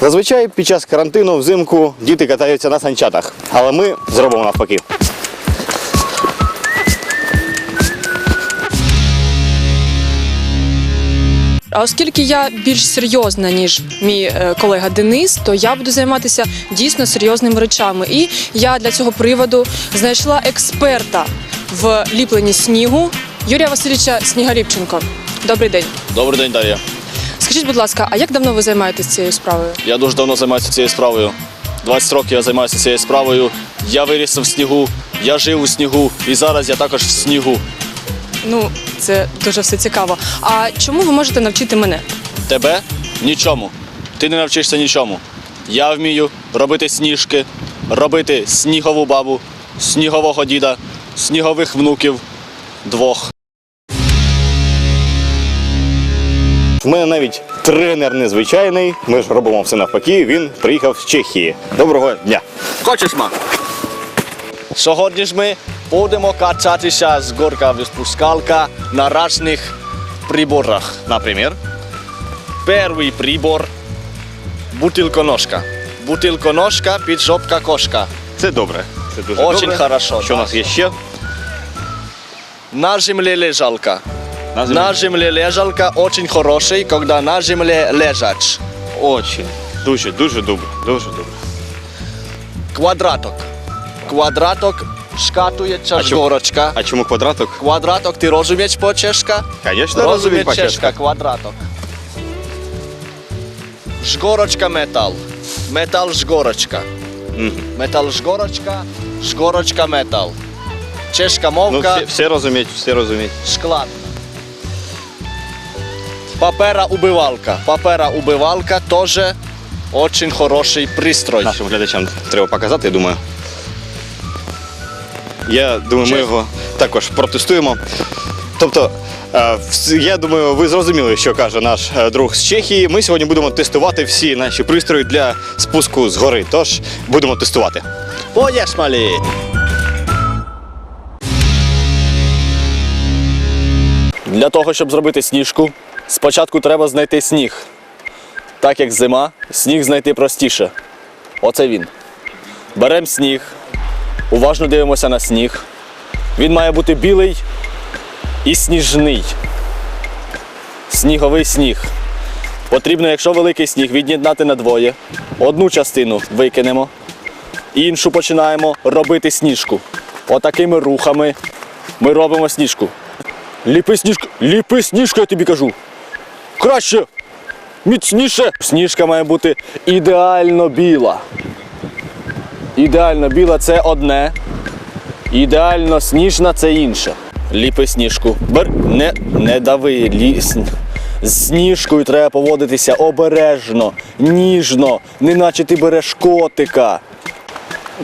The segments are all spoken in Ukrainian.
Зазвичай під час карантину взимку діти катаються на санчатах, але ми зробимо навпаки. А оскільки я більш серйозна, ніж мій е, колега Денис, то я буду займатися дійсно серйозними речами. І я для цього приводу знайшла експерта в ліпленні снігу Юрія Васильовича Сніголіпченко. Добрий день. Добрий день, Дар'я. Скажіть, будь ласка, а як давно ви займаєтесь цією справою? Я дуже давно займаюся цією справою. 20 років я займаюся цією справою. Я виріс в снігу, я жив у снігу і зараз я також в снігу. Ну, це дуже все цікаво. А чому ви можете навчити мене? Тебе нічому. Ти не навчишся нічому. Я вмію робити сніжки, робити снігову бабу, снігового діда, снігових внуків двох. В мене навіть тренер незвичайний. Ми ж робимо все навпаки. Він приїхав з Чехії. Доброго дня! Хочеш, ма? Сьогодні ж ми будемо кататися з горка виспускалка на різних приборах. Наприклад, перший прибор бутилконожка. Бутилконожка, піджопка кошка. Це добре. Це дуже Очень добре. хорошо. Що у нас є ще? На земле лежалка. На землі. На земле лежалка очень хороший, когда на земле лежать. Очень. Дуже, дуже добре. Дуже добре. Квадраток. Квадраток шкатується А ж чому- горочка. А чому квадраток? Квадраток, ти розумієш по-чешка? Конечно, Розуміє розумію по-чешка. чешка, квадраток. Жгорочка метал. Метал жгорочка. Мгм. Метал жгорочка, жгорочка метал. Чешка Ну, мовка, всі, всі розуміють, всі розуміють. шклад. Папера убивалка. Папера убивалка теж очень хороший пристрой. Нашим глядачам треба показати, я думаю. Я думаю, ми його також протестуємо. Тобто, е, я думаю, ви зрозуміли, що каже наш е, друг з Чехії. Ми сьогодні будемо тестувати всі наші пристрої для спуску з гори. Тож будемо тестувати. Поїхали! Для того, щоб зробити сніжку, спочатку треба знайти сніг. Так як зима, сніг знайти простіше. Оце він. Беремо сніг, уважно дивимося на сніг. Він має бути білий і сніжний. Сніговий сніг. Потрібно, якщо великий сніг, від'єднати на двоє. Одну частину викинемо, іншу починаємо робити сніжку. Отакими рухами ми робимо сніжку. Ліпи сніжку, ліпи сніжку, я тобі кажу. Краще, міцніше. Сніжка має бути ідеально біла. Ідеально біла це одне. Ідеально сніжна це інше. Ліпи сніжку. Бер... Не, не дави лі... З сніжкою треба поводитися обережно, ніжно, неначе ти береш котика.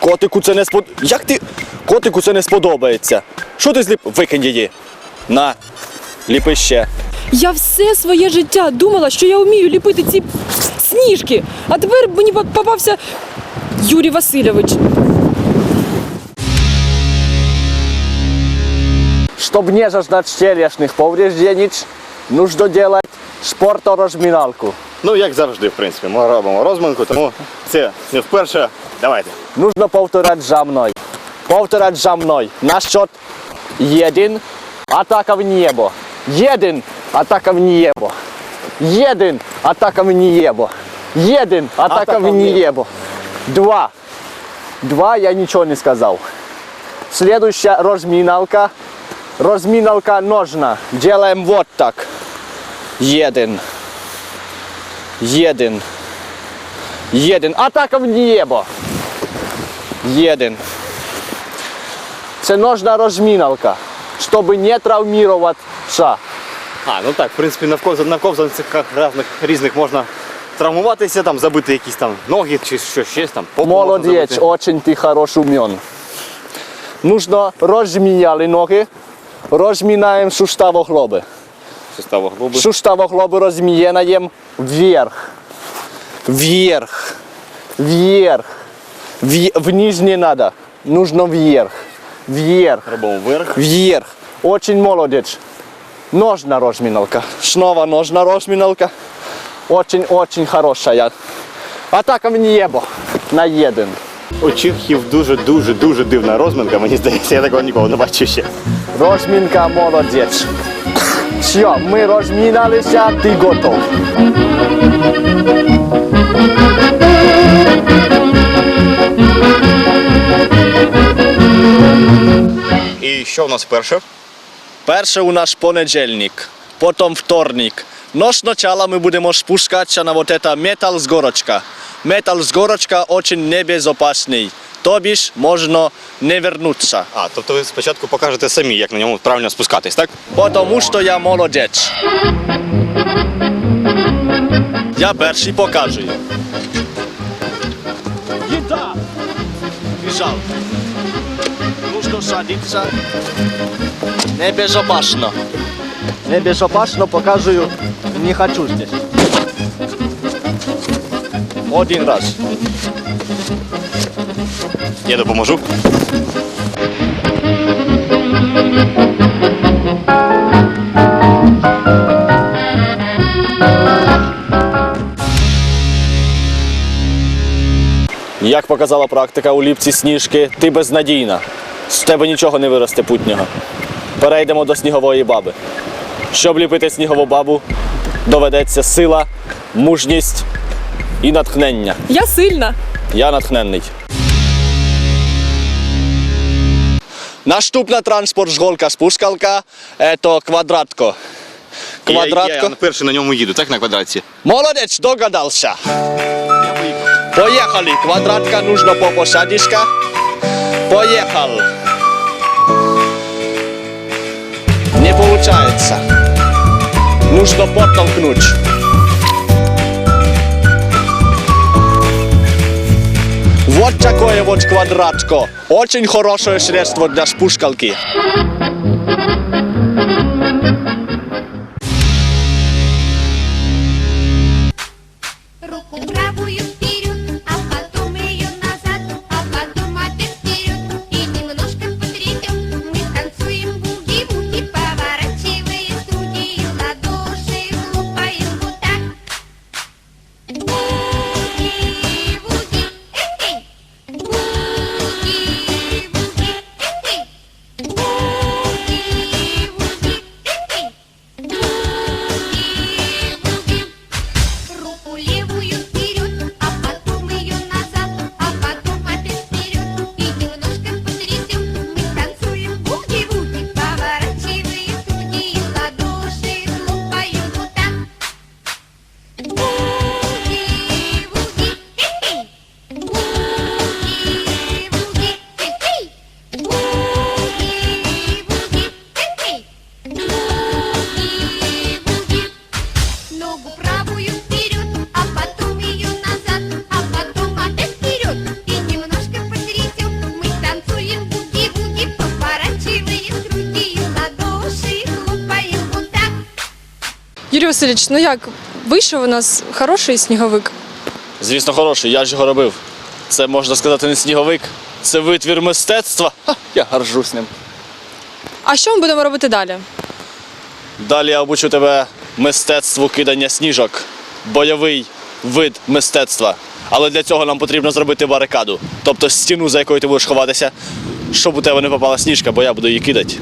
Котику це не спод... Як ти. Котику це не сподобається. Що ти зліп? Викинь її. На, ліпи ще. Я все своє життя думала, що я вмію ліпити ці сніжки. А тепер мені попався Юрій Васильович. Чтобы не зазнать телесных повреждений, нужно делать спорторозминалку. Ну, як завжди, в принципі, ми робимо розминку, тому це не вперше. Давайте. Нужно повторять за мной. Повторять за мной. На счет один. Атака в небо. Один. Атака в небо. Один. Атака в небо. Один. Атака Атака в в небо. небо. Два. Два я ничего не сказал. Следующая разминалка. Разминалка ножна. Делаем вот так. Один. Один. Один. Атака в небо. Один. Це ножна розміналка, щоб не травмуватися. А, ну так, в принципі, на ковзан- на ковзанцях різних, різних можна травмуватися, там, забити якісь там ноги чи що ще там. Молодець, очень ти хорош умен. Нужно розміняли ноги, розмінаємо суставоглоби. Суставоглоби. Суставоглоби розміняємо вверх. Вверх. Вверх. В- Вниз не надо. Нужно вверх. Вверх. Робимо вверх. Вверх. Очень молодец. Ножна розминалка. Снова ножна розминалка. Очень-очень хорошая. А так в небо. На єдин. У чехів дуже дуже дивна розминка, мені здається, я такого ніколи не бачив ще. Розмінка молодець. Все, ми розміналися, ти готов. І що в нас перше? Перше у нас понедільник, потім вторник. Но спочатку ми будемо спускатися на вот это метал з горочка. Метал з горочка очень небезопасний. Тобі ж можна не вернутися. А, тобто ви спочатку покажете самі, як на ньому правильно спускатись, так? Потому що я молодець. Я перший показую. Гіта! Біжав. Нужно садитися. Небезопасно. Небезопасно показую. Не хочу здесь. Один раз. Я допоможу. Як показала практика у ліпці сніжки, ти безнадійна. З тебе нічого не виросте путнього. Перейдемо до снігової баби. Щоб ліпити снігову бабу, доведеться сила, мужність і натхнення. Я сильна. Я натхненний. Наступна транспорт голка спускалка це квадратко. Я, Квадратко. я перший на ньому їду, так на квадратці. Молодець, догадався. Я поїхав. Поехали. Квадратка нужно по посадишка. Поехал. Получается. Нужно подтолкнуть. Вот такое вот квадратко. Очень хорошее средство для спускалки. Васильович, ну як вийшов у нас хороший сніговик? Звісно, хороший, я ж його робив. Це можна сказати не сніговик, це витвір мистецтва. Ха, я горжусь ним. А що ми будемо робити далі? Далі я обучу тебе мистецтву кидання сніжок, бойовий вид мистецтва. Але для цього нам потрібно зробити барикаду, тобто стіну, за якою ти будеш ховатися, щоб у тебе не попала сніжка, бо я буду її кидати.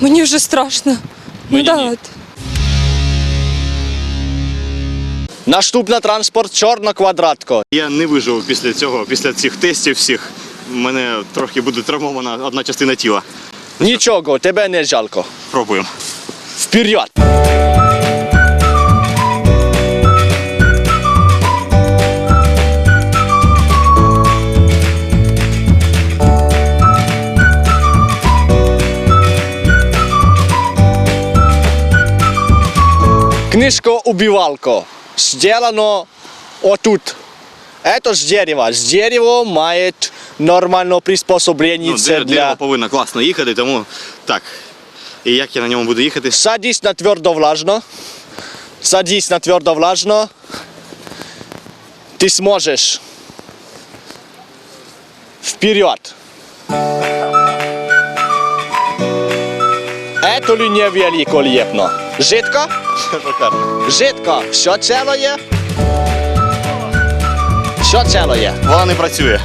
Мені вже страшно. Мені ну, ні. давайте. Наступна транспорт чорна квадратко. Я не вижив після цього, після цих тестів всіх. У мене трохи буде травмована одна частина тіла. Нічого, тебе не жалко. Пробуємо. Вперед! Книжко-убивалко. Сделано отут. Это с дерева. С дерева мает нормальное приспособление Ну, дерево, для... дерево повинно класно їхати, тому так. І як я на ньому буду їхати? Садись на твердо влажно. Садись на твердо влажно. Ты сможешь. Вперед. Это ли не великолепно? Жидко? Жидко. Жидко. Все є? Що це є? Вона не працює.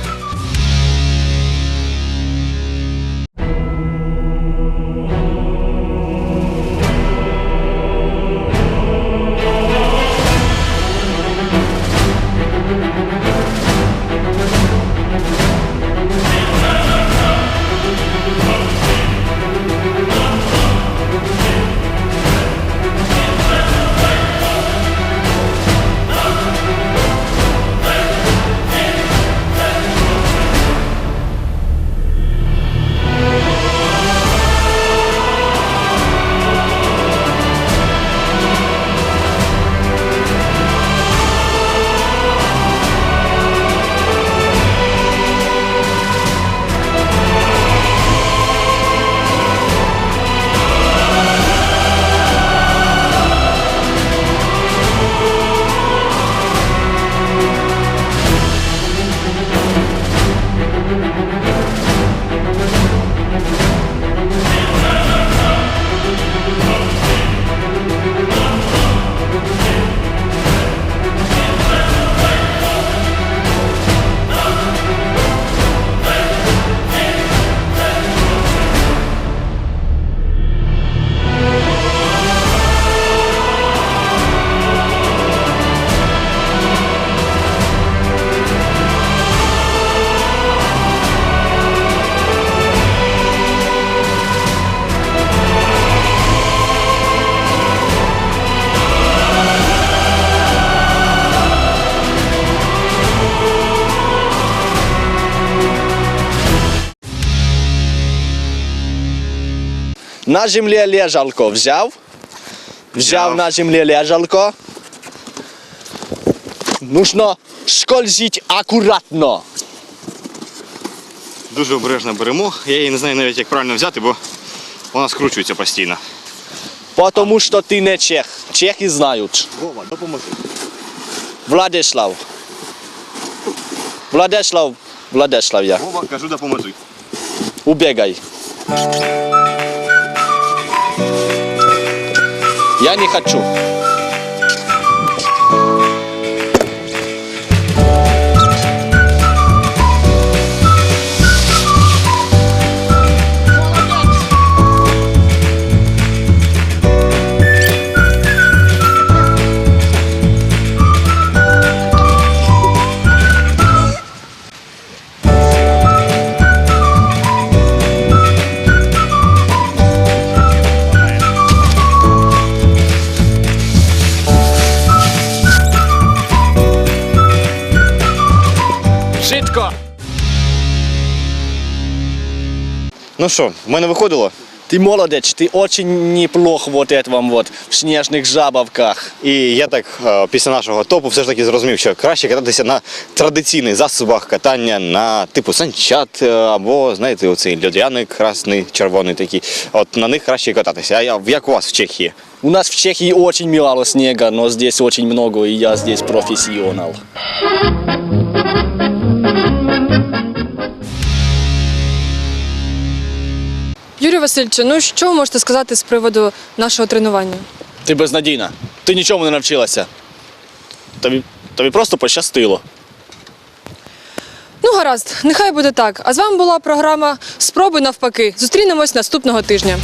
На землі лежалко взяв. Взяв на землі лежалко. Нужно скользить акуратно. Дуже обережно беремо. Я її не знаю навіть, як правильно взяти, бо вона скручується постійно. Потому що ти не чех. Чехи знають. Вова, допоможи. Владислав. Владислав. Владислав я. Вова, кажу, допоможи. Убегай. Не хочу. Ну що, в мене виходило? Ты молодец, ты очень неплох вот этом вот в снежных жабовках. І я так е, після нашого топу все ж таки зрозумів, що краще кататися на традиційних засобах катання на типу санчат е, або, знаєте, оцей льодяник красний, червоний такий. От на них краще кататися. А я як у вас в Чехії? У нас в Чехии очень мало снега, но здесь очень много, и я здесь профессионал. Юрій ну що ви можете сказати з приводу нашого тренування? Ти безнадійна. Ти нічому не навчилася. Тобі, тобі просто пощастило. Ну, гаразд, нехай буде так. А з вами була програма Спроби навпаки. Зустрінемось наступного тижня.